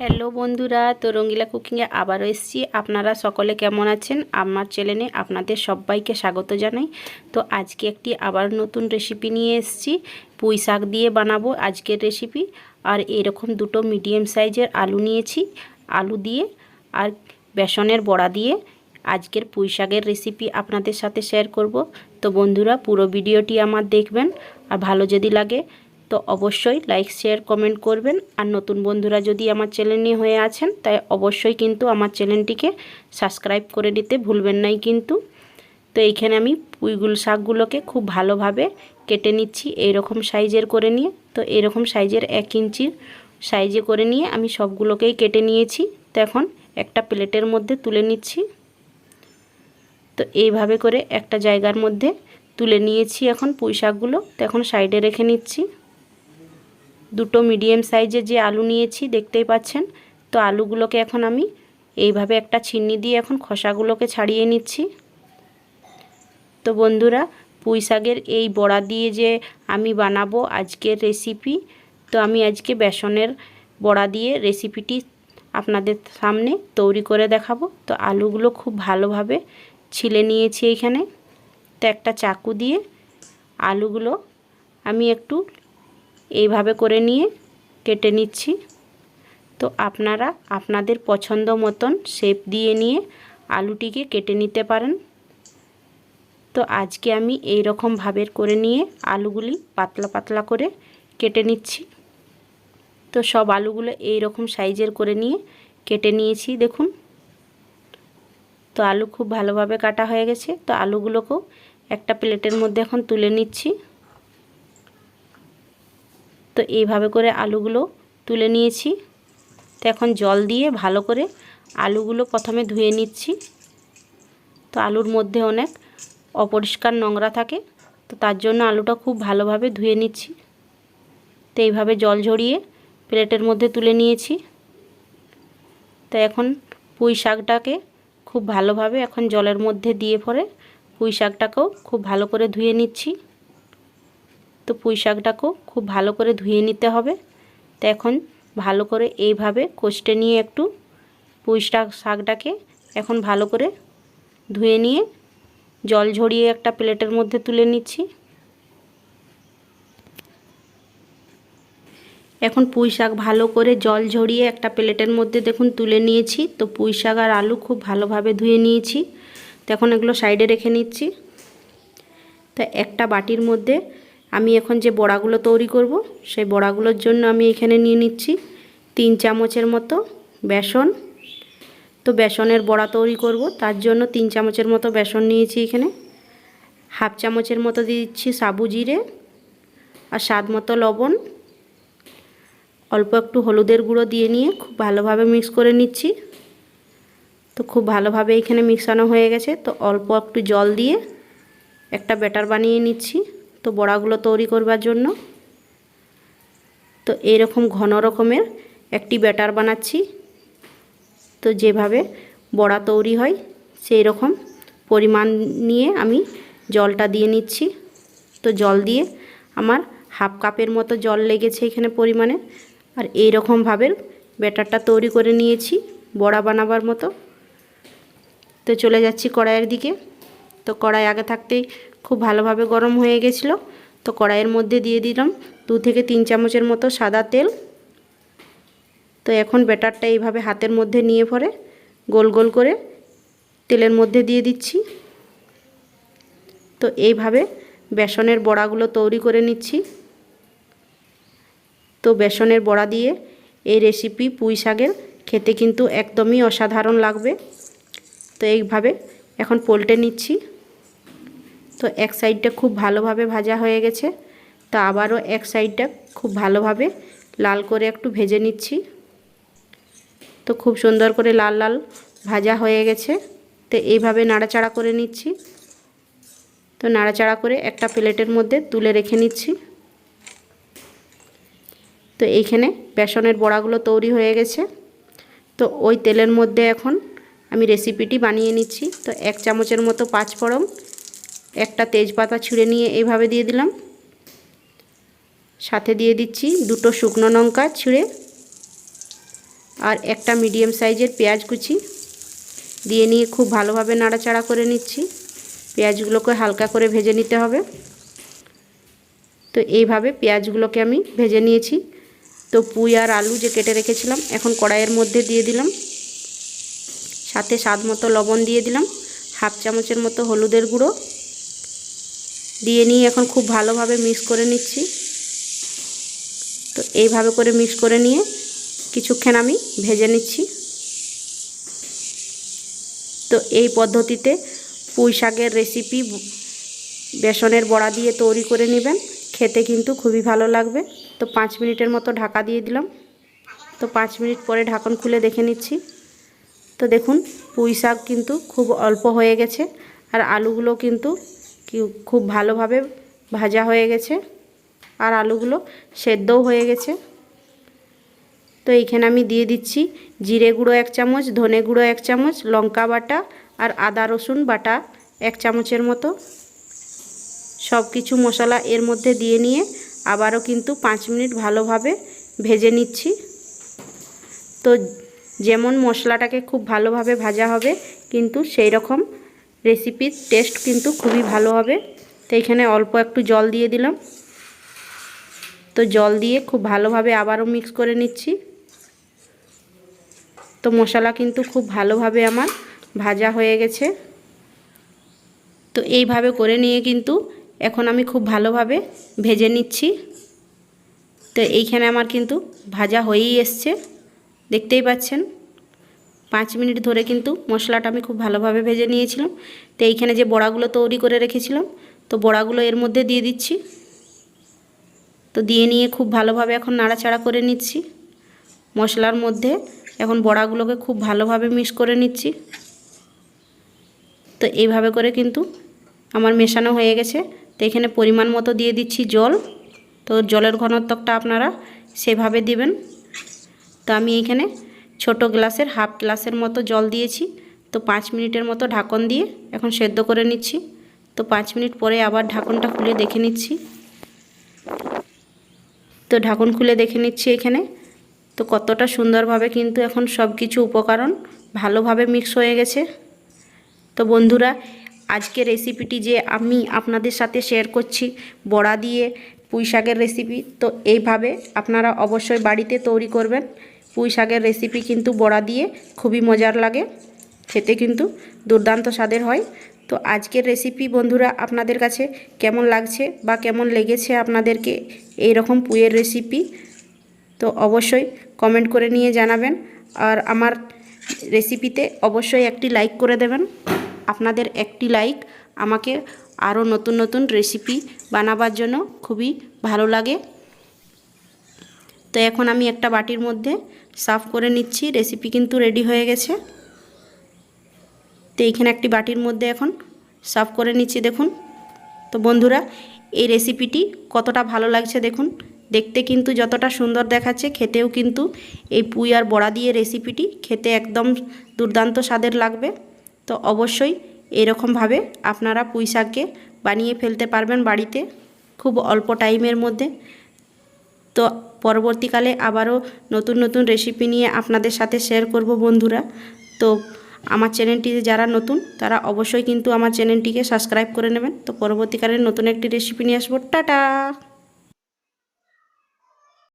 Hello বন্ধুরা, তো রঙ্গিলা কুকিংয়ে আবারও এসেছি। আপনারা সকলে কেমন আছেন? আমার চ্যানেলে আপনাদের সবাইকে স্বাগত জানাই। তো আজকে একটি আবার নতুন রেসিপি নিয়ে এসেছি। পুঁই শাক দিয়ে বানাবো আজকের রেসিপি আর এরকম দুটো মিডিয়াম সাইজের আলু নিয়েছি। আলু দিয়ে আর বেসনের বড়া দিয়ে আজকের পুঁই শাকের রেসিপি আপনাদের সাথে শেয়ার করব। তো বন্ধুরা, পুরো ভিডিওটি আমার দেখবেন। আর ভালো যদি লাগে তো অবশ্যই লাইক শেয়ার কমেন্ট করবেন। আর নতুন বন্ধুরা যদি আমার চ্যানেল নিয়ে হয়ে আছেন, তাই অবশ্যই কিন্তু আমার চ্যানেলটিকে সাবস্ক্রাইব করে নিতে ভুলবেন নাই কিন্তু। তো এইখানে আমি পুঁইগুল শাকগুলোকে খুব ভালোভাবে কেটে নিচ্ছি, এইরকম সাইজের করে নিয়ে। তো এরকম সাইজের এক ইঞ্চির সাইজে করে নিয়ে আমি সবগুলোকেই কেটে নিয়েছি। তো এখন একটা প্লেটের মধ্যে তুলে নিচ্ছি। তো এইভাবে করে একটা জায়গার মধ্যে তুলে নিয়েছি এখন পুঁই শাকগুলো। তো এখন সাইডে রেখে নিচ্ছি। দুটো মিডিয়াম সাইজের যে আলু নিয়েছি, দেখতেই পাচ্ছেন? তো আলুগুলোকে এখন আমি এইভাবে একটা ছিন্নি দিয়ে এখন খোসাগুলোকে ছাড়িয়ে নিচ্ছি। তো বন্ধুরা, পুঁই শাকের এই বড়া দিয়ে যে আমি বানাবো আজকের রেসিপি তো আমি আজকে বেসনের বড়া দিয়ে রেসিপিটি আপনাদের সামনে তৈরি করে দেখাবো। তো আলুগুলো খুব ভালোভাবে ছিলে নিয়েছি এখানে। তো একটা চাকু দিয়ে আলুগুলো আমি একটু এইভাবে করে নিয়ে কেটে নিচ্ছি। তো আপনারা আপনাদের পছন্দ মতন শেপ দিয়ে নিয়ে আলুটিকে কেটে নিতে পারেন। তো আজকে আমি এই রকম ভাবের করে নিয়ে আলুগুলি পাতলা পাতলা করে কেটে নিচ্ছি। তো সব আলুগুলো এই রকম সাইজের করে নিয়ে কেটে নিয়েছি, দেখুন। তো আলু খুব ভালোভাবে কাটা হয়ে গেছে। তো আলুগুলোকেও একটা প্লেটের মধ্যে এখন তুলে নিচ্ছি। তো এইভাবে করে আলুগুলো তুলে নিয়েছি। তো এখন জল দিয়ে ভালো করে আলুগুলো প্রথমে ধুয়ে নিচ্ছি। তো আলুর মধ্যে অনেক অপরিষ্কার নোংরা থাকে, তো তার জন্য আলুটা খুব ভালোভাবে ধুয়ে নিচ্ছি। তো এইভাবে জল ঝরিয়ে প্লেটের মধ্যে তুলে নিয়েছি। তো এখন পুঁই শাকটাকে খুব ভালোভাবে এখন জলের মধ্যে দিয়ে পরে পুঁই শাকটাকেও খুব ভালো করে ধুয়ে নিচ্ছি। তো পুঁই শাকটাকেও খুব ভালো করে ধুয়ে নিতে হবে। তো এখন ভালো করে এইভাবে কষটে নিয়ে একটু পুঁই শাক, শাকটাকে এখন ভালো করে ধুয়ে নিয়ে জল ঝরিয়ে একটা প্লেটের মধ্যে তুলে নিচ্ছি। এখন পুঁই শাক ভালো করে জল ঝরিয়ে একটা প্লেটের মধ্যে দেখুন তুলে নিয়েছি। তো পুঁই শাক আর আলু খুব ভালোভাবে ধুয়ে নিয়েছি। তো এখন এগুলো সাইডে রেখে নিচ্ছি। তো একটা বাটির মধ্যে আমি এখন যে বড়াগুলো তৈরি করব, সেই বড়াগুলোর জন্য আমি এখানে নিয়ে নিচ্ছি তিন চামচের মতো বেসন। তো বেসনের বড়া তৈরি করব, তার জন্য তিন চামচের মতো বেসন নিয়েছি এখানে। হাফ চামচের মতো দিয়ে দিচ্ছি সাবু জিরে আর স্বাদ মতো লবণ। অল্প একটু হলুদের গুঁড়ো দিয়ে নিয়ে খুব ভালোভাবে মিক্স করে নিচ্ছি। তো খুব ভালোভাবে এখানে মিক্সানো হয়ে গেছে, তো অল্প একটু জল দিয়ে একটা ব্যাটার বানিয়ে নিচ্ছি। তো বড়াগুলো তৈরি করবার জন্য। তো এরকম ঘন রকমের একটি ব্যাটার বানাচ্ছি। তো যেভাবে বড়া তৈরি হয় সেই রকম পরিমাণ নিয়ে আমি জলটা দিয়ে নিচ্ছি। তো জল দিয়ে আমার হাফ কাপের মতো জল লেগেছে এখানে পরিমাণে। আর এই রকমভাবে ব্যাটারটা তৈরি করে নিয়েছি বড়া বানাবার মতো। তো চলে যাচ্ছি কড়াইয়ের দিকে। তো কড়াই আগে থাকতেই খুব ভালোভাবে গরম হয়ে গেছিল। তো কড়াইয়ের মধ্যে দিয়ে দিলাম দু থেকে তিন চামচের মতো সাদা তেল। তো এখন ব্যাটারটা এইভাবে হাতের মধ্যে নিয়ে পরে গোল গোল করে তেলের মধ্যে দিয়ে দিচ্ছি। তো এইভাবে বেসনের বড়াগুলো তৈরি করে নিচ্ছি। তো বেসনের বড়া দিয়ে এই রেসিপি পুঁই শাকের খেতে কিন্তু একদমই অসাধারণ লাগবে। তো এইভাবে এখন পোল্টে নিচ্ছি। তো এক সাইডটা খুব ভালোভাবে ভাজা হয়ে গেছে। তো আবারও এক সাইডটা খুব ভালোভাবে লাল করে একটু ভেজে নিচ্ছি। তো খুব সুন্দর করে লাল লাল ভাজা হয়ে গেছে। তো এইভাবে নাড়াচাড়া করে নিচ্ছি। তো নাড়াচাড়া করে একটা প্লেটের মধ্যে তুলে রেখে নিচ্ছি। তো এইখানে বেসনের বড়াগুলো তৈরি হয়ে গেছে। তো ওই তেলের মধ্যে এখন আমি রেসিপিটি বানিয়ে নিচ্ছি। তো এক চামচের মতো পাঁচফোড়ন একটা তেজপাতা ছিঁড়ে নিয়ে এইভাবে দিয়ে দিলাম। সাথে দিয়ে দিচ্ছি দুটো শুকনো লঙ্কা ছিঁড়ে আর একটা মিডিয়াম সাইজের পেঁয়াজ কুচি। দিয়ে নিয়ে খুব ভালোভাবে নাড়াচাড়া করে নিচ্ছি। পেঁয়াজগুলোকে হালকা করে ভেজে নিতে হবে। তো এইভাবে পেঁয়াজগুলোকে আমি ভেজে নিয়েছি। তো পুঁই আর আলু যে কেটে রেখেছিলাম, এখন কড়াইয়ের মধ্যে দিয়ে দিলাম। সাথে স্বাদ মতো লবণ দিয়ে দিলাম। হাফ চামচের মতো হলুদের গুঁড়ো। দিয়ে নিয়ে এখন খুব ভালোভাবে মিক্স করে নিচ্ছি। তো এইভাবে করে মিক্স করে নিয়ে কিছুক্ষণ আমি ভেজে নিচ্ছি। তো এই পদ্ধতিতে পুঁই শাকের রেসিপি বেসনের বড়া দিয়ে তৈরি করে নেবেন। খেতে কিন্তু খুবই ভালো লাগবে। তো পাঁচ মিনিটের মতো ঢাকা দিয়ে দিলাম। তো পাঁচ মিনিট পরে ঢাকন খুলে দেখে নিচ্ছি। তো দেখুন, পুঁই শাক কিন্তু খুব অল্প হয়ে গেছে। আর আলুগুলো কিন্তু খুব ভালোভাবে ভাজা হয়ে গেছে। আর আলুগুলো সেদ্ধও হয়ে গেছে। তো এইখানে আমি দিয়ে দিচ্ছি জিরে গুঁড়ো এক চামচ, ধনে গুঁড়ো এক চামচ, লঙ্কা বাটা আর আদা, রসুন বাটা এক চামচের মতো। সব কিছু মশলা এর মধ্যে দিয়ে নিয়ে আবারও কিন্তু পাঁচ মিনিট ভালোভাবে ভেজে নিচ্ছি। তো যেমন মশলাটাকে খুব ভালোভাবে ভাজা হবে, কিন্তু সেই রকম রেসিপির টেস্ট কিন্তু খুবই ভালো হবে। তো এখানে অল্প একটু জল দিয়ে দিলাম। তো জল দিয়ে খুব ভালোভাবে আবারও মিক্স করে নিচ্ছি। তো মশলা কিন্তু খুব ভালোভাবে আমার ভাজা হয়ে গেছে। তো এইভাবে করে নিয়ে কিন্তু এখন আমি খুব ভালোভাবে ভেজে নিচ্ছি। তো এইখানে আমার কিন্তু ভাজা হয়েই এসছে। দেখতেই পাচ্ছেন? পাঁচ মিনিট ধরে কিন্তু মশলাটা আমি খুব ভালোভাবে ভেজে নিয়েছিলাম। তো এইখানে যে বড়াগুলো তৈরি করে রেখেছিলাম, তো বড়াগুলো এর মধ্যে দিয়ে দিচ্ছি। তো দিয়ে নিয়ে খুব ভালোভাবে এখন নাড়াচাড়া করে নিচ্ছি। মশলার মধ্যে এখন বড়াগুলোকে খুব ভালোভাবে মিক্স করে নিচ্ছি। তো এইভাবে করে কিন্তু আমার মেশানো হয়ে গেছে। তো এখানে পরিমাণ মতো দিয়ে দিচ্ছি জল। তো জলের ঘনত্বটা আপনারা সেভাবে দিবেন। তো আমি এইখানে ছোট গ্লাসের, হাফ গ্লাসের মতো জল দিয়েছি। তো পাঁচ মিনিটের মতো ঢাকন দিয়ে এখন সেদ্ধ করে নিচ্ছি। তো পাঁচ মিনিট পরে আবার ঢাকনটা খুলে দেখে নিচ্ছি। তো ঢাকন খুলে দেখে নিচ্ছি এখানে। তো কতটা সুন্দরভাবে কিন্তু এখন সব কিছু উপকরণ ভালোভাবে মিক্স হয়ে গেছে। তো বন্ধুরা আজকে রেসিপিটি যে আমি আপনাদের সাথে শেয়ার করছি, বড়া দিয়ে পুঁই শাকের রেসিপি, তো এইভাবে আপনারা অবশ্যই বাড়িতে তৈরি করবেন। পুঁই শাকের রেসিপি কিন্তু বড়া দিয়ে খুবই মজার লাগে। খেতে কিন্তু দুর্দান্ত স্বাদের হয়। তো আজকের রেসিপি বন্ধুরা আপনাদের কাছে কেমন লাগছে বা কেমন লেগেছে আপনাদেরকে এই রকম পুঁয়ের রেসিপি তো অবশ্যই কমেন্ট করে নিয়ে জানাবেন। আর আমার রেসিপিতে অবশ্যই একটি লাইক করে দেবেন। আপনাদের একটি লাইক আমাকে আরও নতুন নতুন রেসিপি বানাবার জন্য খুবই ভালো লাগে। তো এখন আমি একটা বাটির মধ্যে সার্ভ করে নিচ্ছি রেসিপি কিন্তু রেডি হয়ে গেছে। তো এইখানে একটি বাটির মধ্যে এখন সাফ করে নিচ্ছি, দেখুন। তো বন্ধুরা, এই রেসিপিটি কতটা ভালো লাগছে দেখুন। দেখতে কিন্তু যতটা সুন্দর দেখাচ্ছে, খেতেও কিন্তু এই পুঁই আর বড়া দিয়ে রেসিপিটি খেতে একদম দুর্দান্ত স্বাদের লাগবে। তো অবশ্যই এরকমভাবে আপনারা পুঁই শাককে বানিয়ে ফেলতে পারবেন বাড়িতে, খুব অল্প টাইমের মধ্যে। তো পরবর্তীকালে আবারও নতুন নতুন রেসিপি নিয়ে আপনাদের সাথে শেয়ার করব বন্ধুরা। তো আমার চ্যানেলটিতে যারা নতুন, তারা অবশ্যই কিন্তু আমার চ্যানেলটিকে সাবস্ক্রাইব করে নেবেন। তো পরবর্তীকালে নতুন একটি রেসিপি নিয়ে আসব। টাটা!